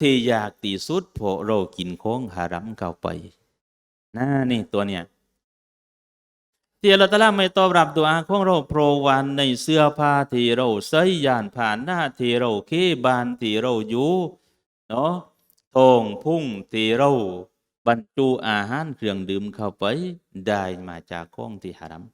ที่อยากตีสุดเพราะเรากินของฮารัมเข้าไปนะนี่ตัวเนี้ยที่อัลลอฮฺตะอาลาไม่ตอบรับตัวอาของเราโปรวันในเสื้อผ้าที่เราใส่ยานผ่านหน้าที่เราเคบานที่เราอยู่เนาะทองพุ่งที่เราบรรจุอาหารเครื่องดื่มเข้าไปได้มาจากของที่ฮารัม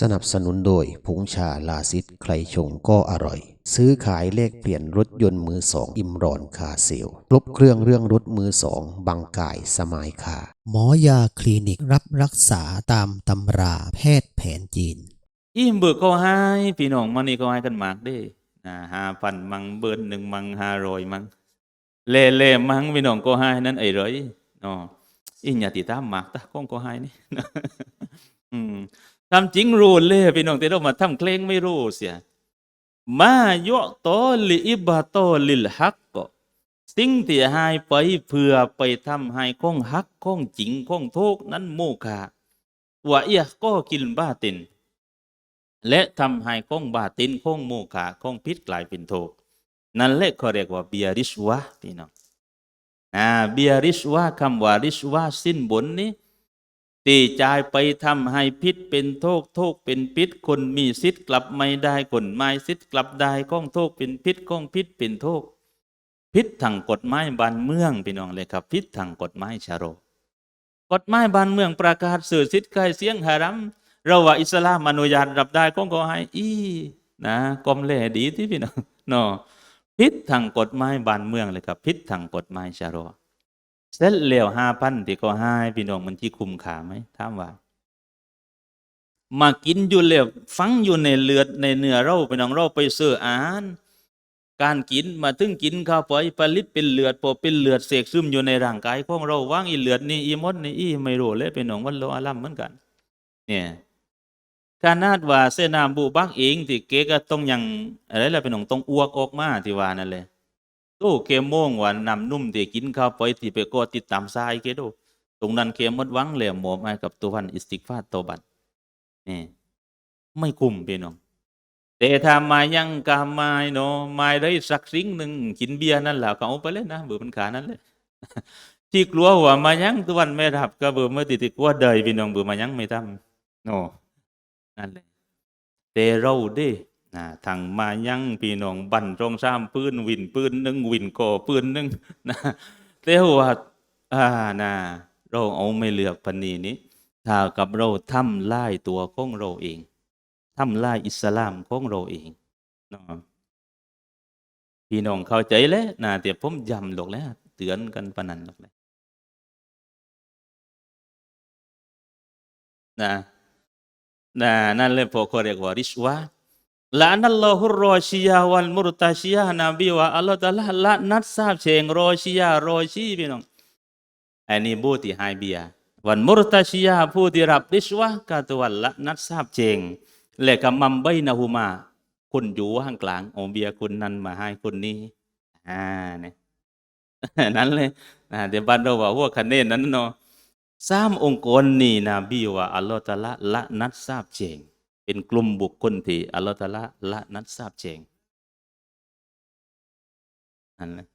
สนับสนุนโดยผงชาลาซิดใครชงก็อร่อย ซื้อขายเลขเปลี่ยนรถยนต์มือสองอิมรอนคาเซลครบเครื่องเรื่องรถมือสองบางกายสมายคาหมอยาคลินิกรับรักษาตามตำราแพทย์แผนจีนอีมเบิกก็ให้พี่น้องมันนี่ก็ให้กันมากด้นะห้าพันมังเบิร์นหนึ่งมังห้ารอยมังเล่เล่มังพี่น้องก็ให้นั่นไอ้ร้อยเนาะอีอย่าติดตามมากตาก้องก็ให้นี่อืม ทำจริงรู้เลยพี่น้องแต่เรามาทำเคลงไม่รู้เสียมาโยโตลิอิบะโตลิลฮักก็สิ่งที่หายไปเพื่อไปทำให้ข้องฮักข้องจริงข้องทุกนั้นโมฆะว่าเอียก็กินบ้าติน และทำให้ข้องบาตินข้องโมฆะข้องพิษกลายเป็นโทษนั่นแหละเขาเรียกว่าเบียริชวะพี่น้องอ่าเบียริชวะคำว่าริชวะสิ้นบนนี้ ตีจายไปทำให้พิษเป็นโทษโทษเป็นพิษคนมีสิทธิ์กลับไม่ได้คนไม่สิทธิ์กลับได้ข้องโทษเป็นพิษข้องพิษเป็นโทษพิษทางกฎหมายบ้านเมืองพี่น้องเลยครับ พิษทางกฎหมายชาโรกฎหมายบ้านเมืองประกาศสื่อสิทธิ์ใกล้เสียงฮารัมเราว่าอิสลามอนุญาตรับได้ก็ก็ให้อีนะกลมเล่ดีที่พี่น้องเนาะพิษทางกฎหมายบ้านเมืองเลยครับ พิษทางกฎหมายชาโร เสร็จแล้วห้าพันที่ก็ให้พี่น้องมันที่คุ้มค่าไหมถามว่า มากินอยู่แล้วฟังอยู่ในเลือดในเนื้อเราพี่น้องเราไปซื้ออาหารการกินมาถึงกินข้าไปผลิตเป็นเลือดพอเป็นเลือดเสกซึมอยู่ในร่างกายของเราว่างอีเลือดนี่อีมดนี่อีไม่รู้เลยเป็นของวันโลอาลัมเหมือนกัน เนี่ยขนาดว่าเสนาบูบักเองที่เกก็ต้องยังอะไรล่ะเป็นของต้องอ้วกออกมาที่ว่านั่นเลย ตู้เกมโมงว่านำนุ่มที่กินเข้าไปที่ไปก็ติดตามทรายเกดูตรงนั้นเกมมดวังเหลี่ยมหมอบให้กับตัวพันอิสติกฟาตโตบัตนี่ไม่คุ้มพี่น้องแต่ถ้ามายังกาไม้เนาะไม้ได้สักสิ่งหนึ่งกินเบียร์นั่นแหละก็เอาไปเลยนะเบื่อมันขานั่นเลยที่กลัวว่ามายังตัวันไม่รับก็เบื่อเมื่อติดติดกลัวเดยพี่น้องเบื่อมายังไม่ทำโน่นั่นเลยแต่เราเด้ นะทางมายังพี่น้องบันตรงซ้ำปืนวินปืนหนึ่งวินก่อปืนหนึ่งนะแต่ว่าอ่านะเราเอาไม่เลือกพันนีนี้ถ้ากับเราทำลายตัวของเราเองทำลายอิสลามของเราเองนะพี่น้องเข้าใจแล้วนะแต่ผมย้ำหลอกแล้ว เตือนกันปนันหลอกแล้วนะนะนั่นเลยพอเขาเรียกว่าริชวะ ละนัลลอฮุรรอชียาวัลมุรตาชียานาบีว่าอัลลอฮฺตะลาละนัดทราบเชงรอชียารอชีพี่น้องอันนี้บูติไฮเบียวันมุรตาชียาผู้ที่รับริชวะก็ตัวละนัดทราบเชงและก็มัมใบนาหูมา คุณอยู่ข้างกลางโอเบียคุณนั้นมาให้คุณนี้อ่าเนี่ยนั้นเลยนะเดี๋ยวบ้านเราว่าหัวคะแนนนั้นเนาะสามองค์กรนี่นะบีว่าอัลลอฮฺตะอาละละนัดทราบเจง เป็นกลุ่มบุคคลที่อัลลอฮฺตะละละนัดทราบเจงนั่นเลย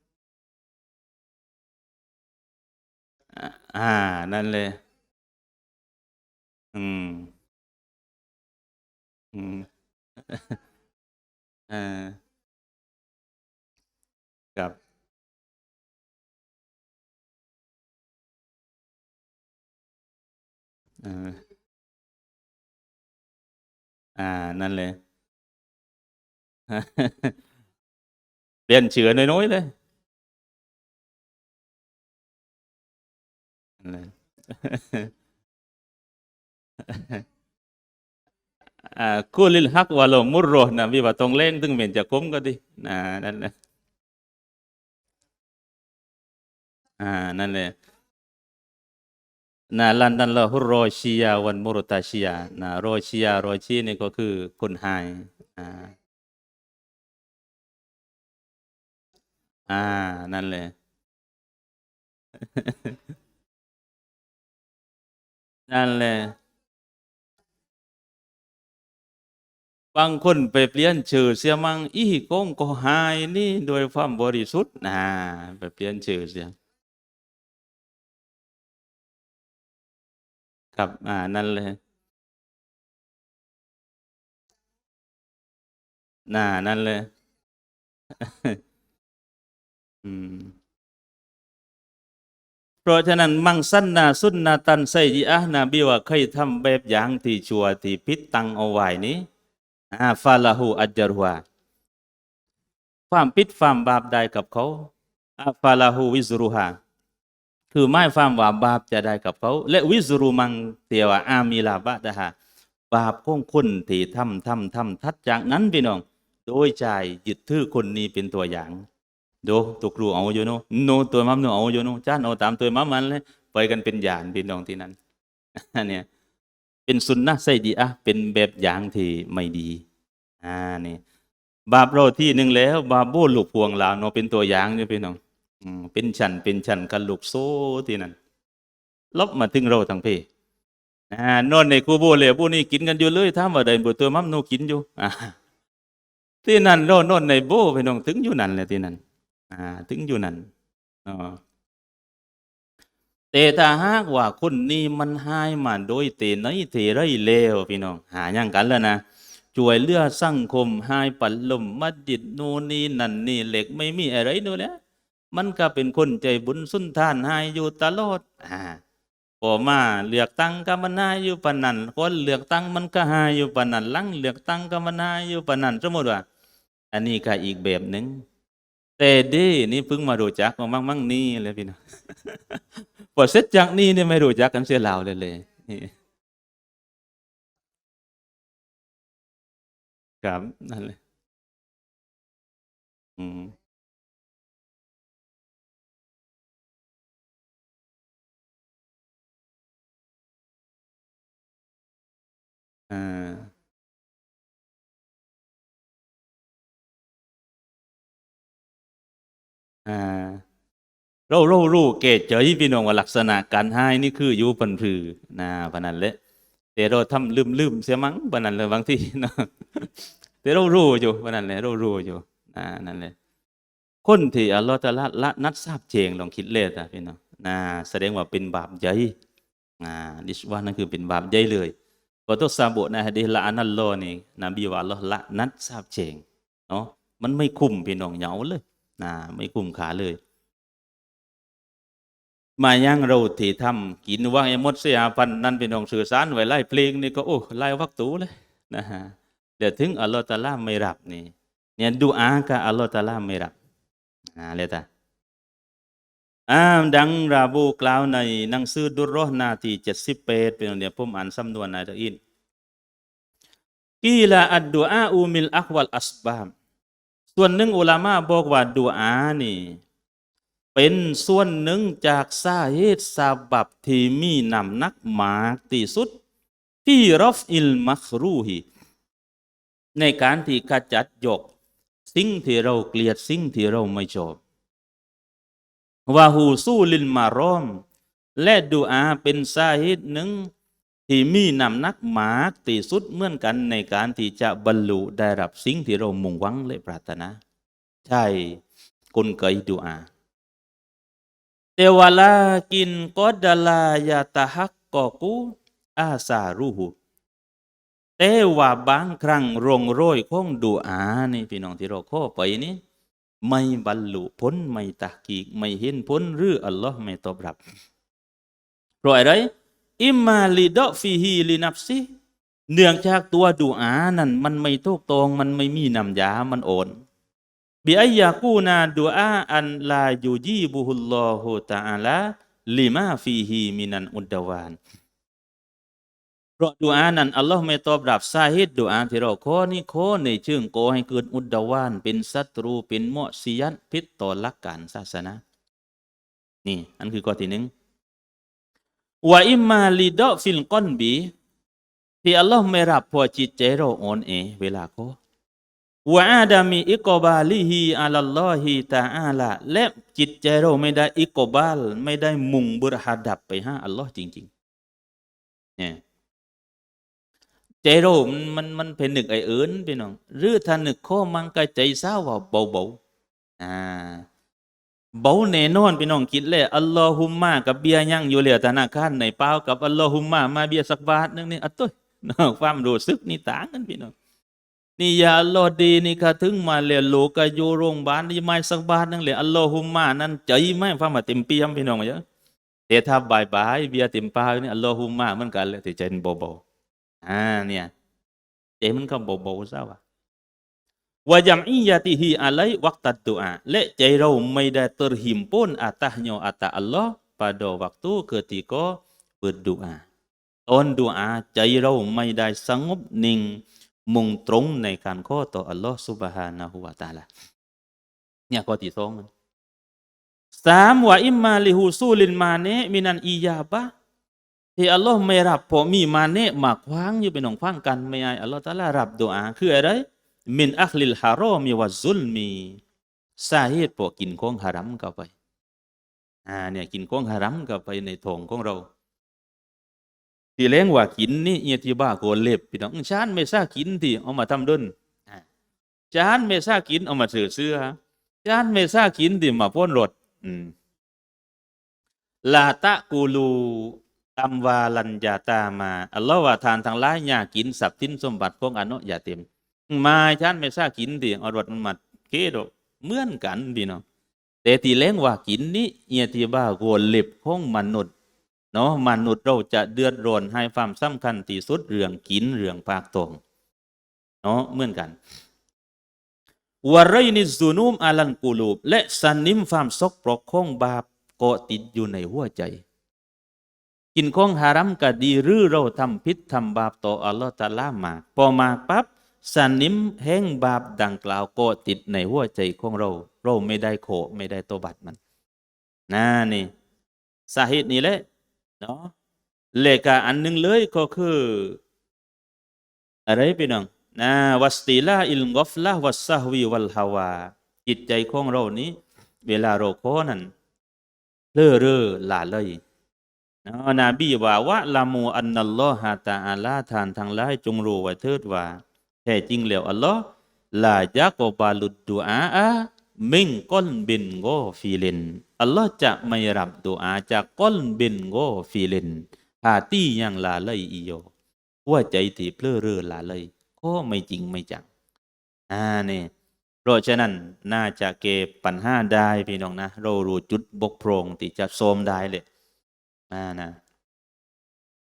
อ่า นั่นเลย อืม อืมเออครับเอออ่า นั่นเลย เปลี่ยนเชื้อน้อยๆเลยนั่นเลยอ่าคูลิลฮักวะโลมุรโรนะวิว่าตรงเล่งถึงเหม็นจะคมก็ดีนะนั่นแหละอ่านั่นแหละ นะลันดันละฮุรรชียาวันมุรตาชียานะรชียาโรชีนี่ก็คือคนหายอ่าอ่า นั่นแหละนั่นแหละบางคนไปเปลี่ยนชื่อเสียมัง อีกงก็หายนี่โดยความบริสุทธิ์นะไปเปลี่ยนชื่อเสีย ครับอ่านั่นเลยน่านั่นเลย อืมเพราะฉะนั้นมังสันนาสุนนาตันไซยิอะห์นบีว่าเคยทำแบบอย่างที่ชัวที่พิษตังเอาไว้นี้อาฟาลาหูอัจจรวาความพิษความบาปใดกับเขาอาฟาลาหูวิซรุฮา คือไม่ความว่าบาปจะได้กับเขา และวิซรุมังเตียวอามีลาบะดะฮะบาปของคนที่ทำทำทำทัดจากนั้นพี่น้อง โดยใจยึดถือคนนี้เป็นตัวอย่างดูตัวครูเอาอยู่โนโนตัวมัมโนเอาอยู่โนจ้านเอาตามตัวมัมมันเลยไปกันเป็นญาณพี่น้องที่นั้นเนี่ยเป็นสุนนะไซดีอะเป็นแบบอย่างที่ไม่ดีอ่านี่บาปเราที่หนึ่งแล้ว บาปโบลูกพวงลาวเนาะเป็นตัวอย่างเนี่ยพี่น้อง เป็นฉันเป็นฉันกันลูกโซ่ที่นั่นลบมาถึงเราทั้งเพอ่นอนในคูโบเลยผู้นี้กินกันอยู่เลยถ้ามว่าใดบุตัวมั่มโนกินอยู่ที่นั่นเรานอนในโบพี่น้องถึงอยู่นั่นเลยที่นั่นถึงอยู่นั่นอ๋อแต่ถ้าหากว่าคนนี้มันหายมาโดยเตไหนเทไรเลวพี่น้อง หาอย่างกันแล้วนะช่วยเลือสังคมหายปันลมมัดดิดนูนนี่นั่นนี่เหล็กไม่มีอะไรนู่นแหละ มันก็เป็นคนใจบุญสุนทานหายอยู่ตลอดอ่าพอมาเลือกตั้งก็มันหายอยู่ปานนั้นคนเลือกตั้งมันก็หายอยู่ปานนั้นหลังเลือกตั้งก็มันหายอยู่ปานนั้นสมมติว่า อันนี้ก็อีกแบบหนึ่งแต่ดีนี่เพิ่งมารู้จักมามั่งมั่งนี่เลยพี่น้องพอเสร็จจากนี่เนี่ยไม่รู้จักกันเสียแล้วเลยเลยนี่ครับนั่นเลยอืม อ่าอ่าเราเรารู้เกตเจยพี่น้องว่าลักษณะการให้นี่คืออยู่ปันผือนะปานนั้นแหละแต่เราทำลืมลืมเสียมั้งปนนั้นเลยบางทีเนาะแต่เรารู้อยู่ปนนั้นแหละเรารู้อยู่นะนั่นแหละคนที่อัลลอฮฺตะอาลาละนัดทราบเจงลองคิดเลยอะพี่น้องนะแสดงว่าเป็นบาปใหญ่อ่าดิชว่านั่นคือเป็นบาปใหญ่เลย พอตุสาบุในฮะดีละอันนัลลอนี่นบีว่าอัลลอฮ์ละนัดทราบเจงเนาะมันไม่คุ้มพี่น้องเหงาเลยนะไม่คุ้มค่าเลย มายังเราที่ทำกินว่างไอ้มดเสียพันนั่นเป็นองสื่อสารไว้ไล่เพลงนี่ก็โอ้ไล่วักตูเลยนะฮะเดี๋ยวถึงอัลลอฮฺตะอาลาไม่รับนี่เนี่ยดูอาก็อัลลอฮฺตะอาลาไม่รับอ่าเลยตา อ่าดังราบูกล่าวในหนังสือดุรเราะห์หนาที่เจ็ดสิบเปดเป็นเนี่ยผมอ่านสำนวนนายตะอินกีลาอัดดูอาอูมิลอักวัลอัสบามส่วนหนึ่งอุลามาบอกว่าดูอานี่ เป็นส่วนหนึ่งจากสาเหตุสาบับที่มีนำนักหมากที่สุดที่รอฟอิลมักรูฮีในการที่ขจัดยก สิ่งที่เราเกลียดสิ่งที่เราไม่ชอบ ว่าหูสู้ลินมารอม และดูอาเป็นสาเหตุหนึ่ง ที่มีนำนักหมากที่สุดเหมือนกันในการที่จะบรรลุได้รับสิ่งที่เรามุ่งหวังและปรารถนา ใช่กลไกดูอาแต่วลากินกอดลายาตาฮักกอกูอาซารูหูแต่ว่าบางครั้งรงโรยของดูอานี่พี่น้องที่เราข้อไปนี้ ไม่บรรลุผลไม่ตะกีกไม่เห็นผลหรืออัลลอฮ์ไม่ตอบรับเพราะอะไรอิมมาลิดอฟิฮีลินับซิเนื่องจากตัวดูอานั่นมันไม่ทุกตรงมันไม่มีน้ำยามันโอนบิอายากูนาดูอาอันลายูจีบุฮุลลอฮุตะอาลาลิมาฟีฮีมินันอุดดวาน ราะดูอานั้นอัลลอฮ์ไม่ตอบรับสาเหตุดูอาที่เราขอนี่ขอในเชิงโกให้เกิดอุดดาวาน เป็นศัตรูเป็นมอซียันพิษต่อหลักการศาสนา นี่ อันคือข้อที่หนึ่งว่าอิมมาลิดอฟิลก้อนบี ที่อัลลอฮ์ไม่รับพอจิตใจเราอ่อนเอเวลาขอว่าอาดามีอิกบาลิฮีอัลลอฮิตาอาลาและจิตใจเราไม่ได้อิกบาล ไม่ได้มุ่งบุรหาดับไปหาอัลลอฮ์จริงๆเนี่ย ใจเรามันมันมันเป็นหนึกไอ้อื่นพี่น้องหรือถ้านึกข้อมันก็ใจเศร้าว่าเบาเบาอ่าเบาแน่นอนพี่น้องคิดเลยอัลลอฮุมมากับเบียยั่งอยู่เหลือธนาคารในเปล่ากับอัลลอฮุมมามาเบียสักบาทนึงนี่อัตตุยนองความรู้สึกนี่ต่างกันพี่น้องนี่ยาอัลลอฮ์ดีนี่ค่ะถึงมาเลยโลกก็อยู่โรงพยาบาลนี่ไม่สักบาทนึงเลยอัลลอฮุมมานั่นใจไม่ฟังมาเต็มเปี่ยมพี่น้องเยอะแต่ถ้าบายบายเบียเต็มป้านี่อัลลอฮุมมาเหมือนกันเลยที่ใจมันเบาๆ อ่าเนี่ยใจมันก็เบาๆซะวะ wa jam'iyatihi alai waqtat doa และใจเราไม่ได้ terhimpun atasnya atas Allah pada waktu ketika berdoa ตอนดูอาใจเราไม่ได้สงบนิ่งมุ่งตรงในการขอต่ออัลลอฮ์ سبحانه และ تعالى เนี่ยข้อที่สองมันสามว่าอิมมาลิฮูซูลินมาเนะมินันอียาบะ ที่อัลลอฮ์ไม่รับเพราะมีมาเนะมาขวางอยู่เป็นของขวางกันไม่ให้อัลลอฮ์ตะลารับดูอาคืออะไรมินอัคลิลฮารอมีวะซุลมีสาเหตุพวกกินของฮารัมเข้าไปอ่าเนี่ยกินของฮารัมเข้าไปในท้องของเราที่เลี้ยงว่ากินนี่เอียที่บ้าโกนเล็บพี่น้องชานไม่ซากินที่เอามาทำดุนอ่านไม่ซากินเอามาซื้อเสื้อชานไม่ซากินที่มาพ่นรถอืมลาตะกูลู ตัมวาลันยาตามาอัลลอฮ์ว่าทานทั้งหลายยากินสับทิ้นสมบัติของอนุยาเต็ม มาฉันไม่ทราบกินดิเอารถมันมาเกดอกเหมือนกันพี่น้องแต่ที่แรงว่ากินนี้เอียที่บ้าโกนเล็บของมนุษย์เนาะมนุษย์เราจะเดือดร้อนให้ความสำคัญที่สุดเรื่องกินเรื่องปากตรงเนาะเหมือนกันวารยนิซูนุมอาลันกูลูบและสันนิมความซกปรกของบาปเกาะติดอยู่ในหัวใจ กินของฮารัมก็ดีหรือเราทำผิดทำบาปต่ออัลลอฮฺตะอาลามา พอมาปั๊บสันนิมแห่งบาปดังกล่าวก็ติดในหัวใจของเรา เราไม่ได้โขไม่ได้โตบัตมันนะนี่สาเหตุนี้แหละเนาะเลกาอันหนึ่งเลยก็คือ อะไรพี่น้องนะวัสติลาอิลกอฟละวัสซาฮวีวัลฮาวา จิตใจของเรานี้ เวลาเราขอนั้นเล่อเร่อหลาเลย นาบีว่าวะละมูอันนัลลอฮะตะอาลาทานทางหลายจงรู้ไว้เถิดว่าแท้จริงแล้วอัลลอฮ์ลายักบาลุดดูอาอะมิงก้นบินโกฟีลินอัลลอฮ์จะไม่รับดูอาจากก้นบินโกฟีลินหาตี้ยังลาเลยอีโยหัวใจที่เพลือเรือลาเลยก็ไม่จริงไม่จังอ่านี่เพราะฉะนั้นน่าจะเก็บปัญหาได้พี่น้องนะ เรารู้จุดบกพร่องที่จะโทมได้เลย อ่านะ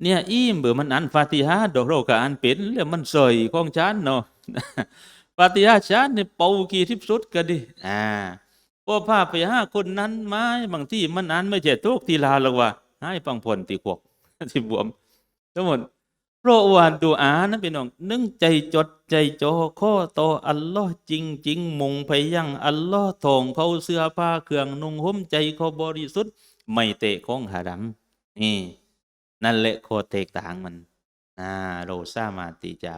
เนี่ยอีมเบื่อมันอันฟาติฮาดอกเราก็อันเป็นแล้วมันสอยของฉันเนาะฟาติฮาฉันเนี่ยเป่ากี่ทิพสุดก็ดีอ่าพอพาไปหาคนนั้นไม้บางที่มันอันไม่ใช่ทุกทีลาหรอกว่าให้ฟังผลตีขวกที่บวม ทั้งหมดเพราะว่าดูอานะพี่น้อง นึ่งใจจดใจจ่อข้อต่ออัลลอฮ์จริงจริงๆมุงไปยังอัลลอฮ์ทองเขาเสื้อผ้าเครื่องนุ่งห่มใจเขาบริสุทธิ์ไม่เตะของหารัม นี่ นั่นแหละโคตรแตกต่างมันนะเราสามารถจะ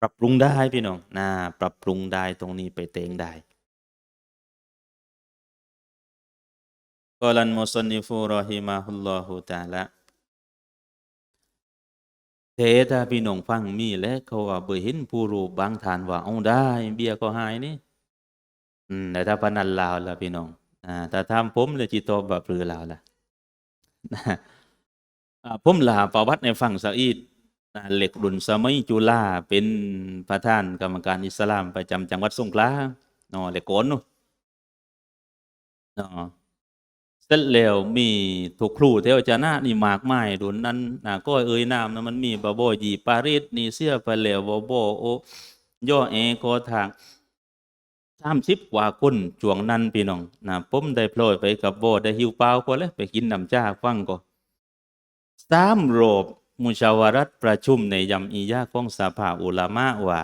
ปรับปรุงได้พี่น้องนะปรับปรุงได้ตรงนี้ไปเตงได้กอลันมุสนิฟูรอฮิมาฮุลลอฮุตาละเทถ้าพี่น้องฟังมีและเขาว่าเบื่อเห็นผู้รู้บางทานว่าเอาได้ เบียก็หายนี่อืมแต่ถ้าพนันลาวล่ะพี่น้องอ่าแต่ทำผมเลยจิตตบะปรือลาวล่ะ อ่าผมลาประวัติในฝั่งซาอุดนะเหล็กรุ่นสมัยจุฬาเป็นประธานกรรมการอิสลามประจำจังหวัดสงขลาเนาะเหล็กโกนเนาะเนาะเสร็จแล้วมีถูกครูเทวจานะนี่มากมายรุ่นนั้นนะก็เอ่ยนามนะมันมีบาโบยีปารีสนี่เสียไปแล้วบาโบโอย่อเอโกทาง สามสิบกว่าคนจวงนั้นพี่น้องนะผมได้โปรยไปกับโบได้หิวเปล่าก็เลยไปกินน้ำจ้าฟังก็สามโรบมุชาวารัตประชุมในยำอียาของสภาอุลามะว่า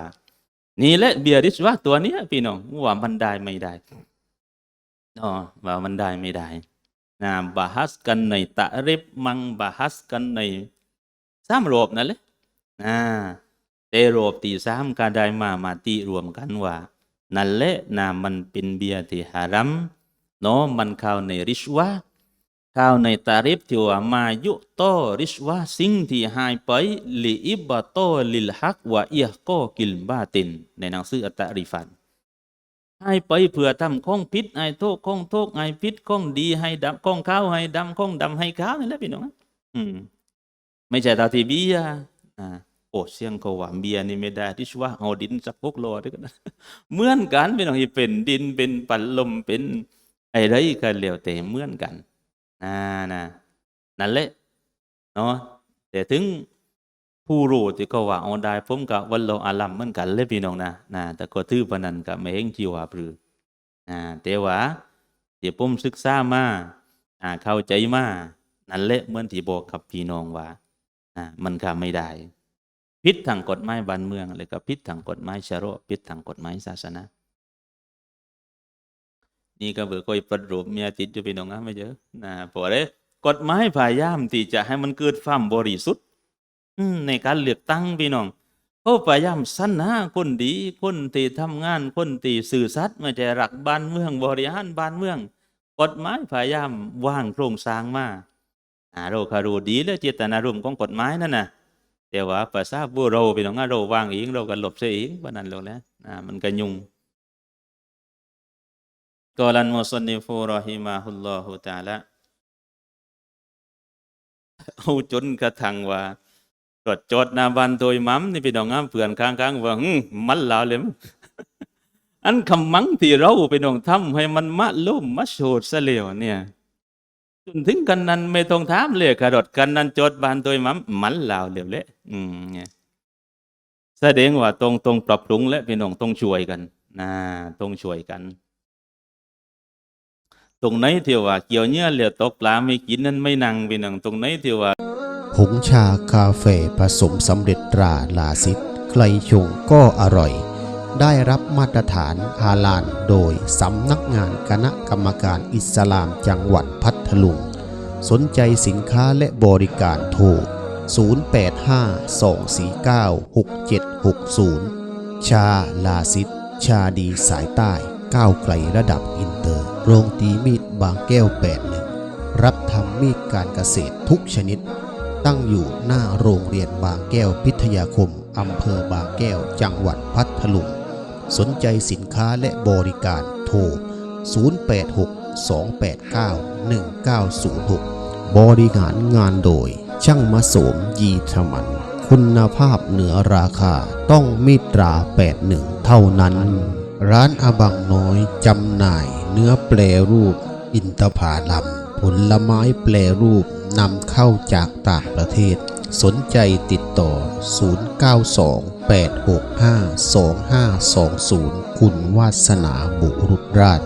นี่แหละเบียริสว่าตัวนี้พี่น้องว่ามันได้ไม่ได้อ๋อว่ามันได้ไม่ได้นะบาฮัสกันในตะริบมังบาฮัสกันในสามโรบนั่นแหละนะแต่โรบที่สามก็ได้มามาตีรวมกันว่า นั่นแหละนะมันเป็นเบียร์ที่ฮารัมเนาะมันเข้าในริชวาข้าวในตาริฟที่ว่ามายุโตริชวาสิ่งที่หายไปลิอิบะโตลิลฮักวะเอียโกกิลบาติน ในหนังสืออัตตริฟันให้ไปเพื่อทำข้องพิษให้โทษข้องโทษให้พิษข้องดีให้ดำข้องขาวให้ดำข้องดำให้ขาวนี่แหละพี่น้องอืมไม่ใช่ตาทีเบียร์อ่า โอ้เสียงเขาว่าเบียร์นี่ไม่ได้ที่ว่าเอาดินสักพกโลด้วยกันเหมือนกันพี่น้องที่เป็นดินเป็นปันลมเป็นไอ้ไรก็เหลวแต่เหมือนกันนะนะนั่นแหละเนาะแต่ถึงผู้รู้ที่เขาว่าเอาได้ผมกับวันโลอาลัมเหมือนกันเลยพี่น้องนะนะแต่ก็ถือปนันกับไม่เห็นจีว่าปรือนะแต่ว่าที่ผมศึกษามาอ่าเข้าใจมานั่นแหละเหมือนที่บอกกับพี่น้องว่าอ่ามันก็ไม่ได้ พิษทางกฎหมายบ้านเมืองเลยก็พิษทางกฎหมายชะโรพิษทางกฎหมายศาสนานี่ก็เบื่อคอยประรูปเมียติดอยู่พี่น้องนะไม่เยอะนะพอะไรกฎหมายพยายามที่จะให้มันเกิดความบริสุทธิ์ในการเลือกตั้งพี่น้องเขาพยายามสรรหาคนดีคนที่ทำงานคนที่สื่อสัตย์ไม่ใช่รักบ้านเมืองบริหารบ้านเมือง กฎหมายพยายามว่างโครงสร้างมาอาเราคารูดีและเจตนารมณ์ของกฎหมายนั่นนะ แต่ว่าภาษาบัวเราเป็นของเราวางอีงเราก็หลบเสียอีกวันนั้นเราแล้วนะมันก็ยุ่งกอลันมุสนิฟูรอฮิมาฮุลลอฮุตาละเอาจนกระทั่งว่าตรจจดนาบันโดยมัมนี่พี่น้องอ้ำเพื่อนค้างๆว่ามันลาวเลยมั้งอันคำมั้งที่เราไปน้องทำให้มันมะลุ่มมะโชดเสลียวเนี่ย จนถึงกันนั้นไม่ต้องถามเลยกระดดกันนั้นจดบานโดยมัมมันลาวเร็วเลยอืมเนี่ยแสดงว่าตรงตรงปรับปรุงและพี่น้องต้องช่วยกันนะต้องช่วยกัน ตรงไหนที่ว่าเกี่ยวเนื้อเหลือตกปลาไม่กินนั้นไม่นั่งพี่น้องตรงไหนที่ว่าผงชาคาเฟ่ผสมสำเร็จตราลาซิดใครชงก็อร่อย ได้รับมาตรฐานฮาลาลโดยสำนักงานคณะกรรมการอิสลามจังหวัดพัทลุง สนใจสินค้าและบริการโทร 0852496760 ชาลาซิดชาดีสายใต้ ก้าวไกลระดับอินเตอร์ โรงตีมีดบางแก้ว81รับทำมีดการเกษตรทุกชนิด ตั้งอยู่หน้าโรงเรียนบางแก้วพิทยาคมอำเภอบางแก้วจังหวัดพัทลุง สนใจสินค้าและบริการโทร 0862891906 บริหารงานโดย ช่างมาโสมยีธมัน คุณภาพเหนือราคาต้องมิตรา 81 เท่านั้น ร้านอบังน้อยจำหน่ายเนื้อแปรรูป อินทผาลัมผลไม้แปรรูปนำเข้าจากต่างประเทศ สนใจติดต่อ 0928652520 คุณวาสนาบุรุษราช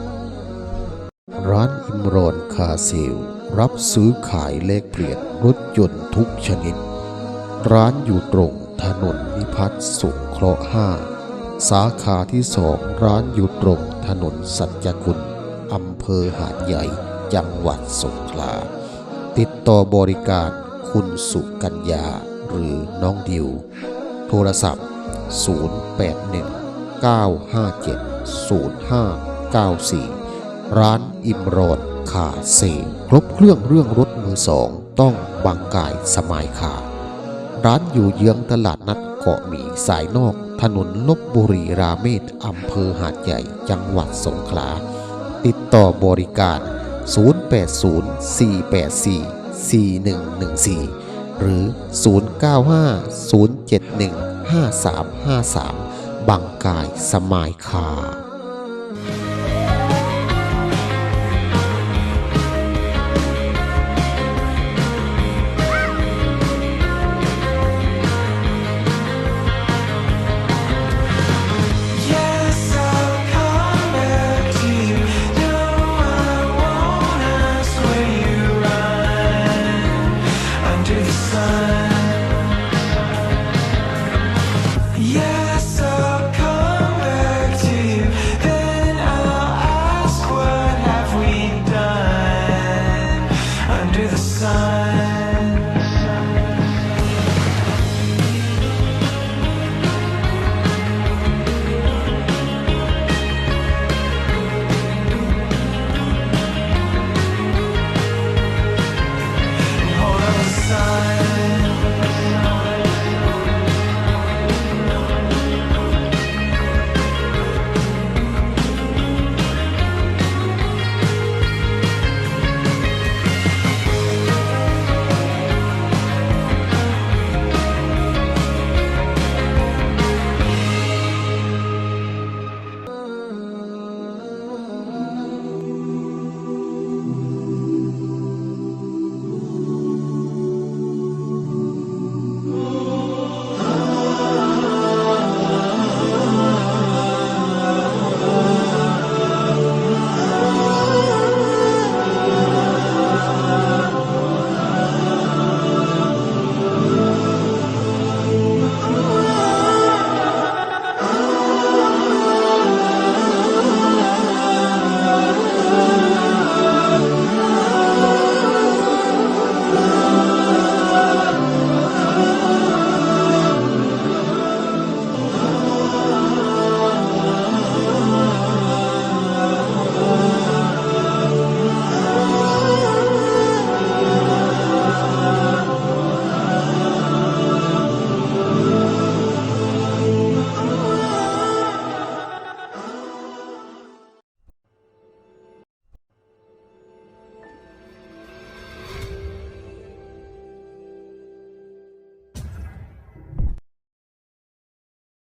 ร้านอิมรอนคาเซลรับซื้อขายเลขเปลี่ยนรถยนต์ทุกชนิด ร้านอยู่ตรงถนนนิพัฒน์สงเคราะห์5สาขาที่สองร้านอยู่ตรงถนนสัจจคุณอำเภอหาดใหญ่ จังหวัดสงขลา ติดต่อบริการ คุณสุกัญญาหรือน้องดิว โทรศัพท์ 081 957 0594 ร้านอิมรอนคาเซลครบเครื่องเรื่องรถมือสอง ต้องบางกายสมายคาร้านอยู่เยื้องตลาดนัดเกาะหมีสายนอก ถนนลบบุรีราเมศอำเภอหาดใหญ่ จังหวัดสงขลา ติดต่อบริการ 080484 4114 หรือ 0950715353 บางกายสมายคา Yeah.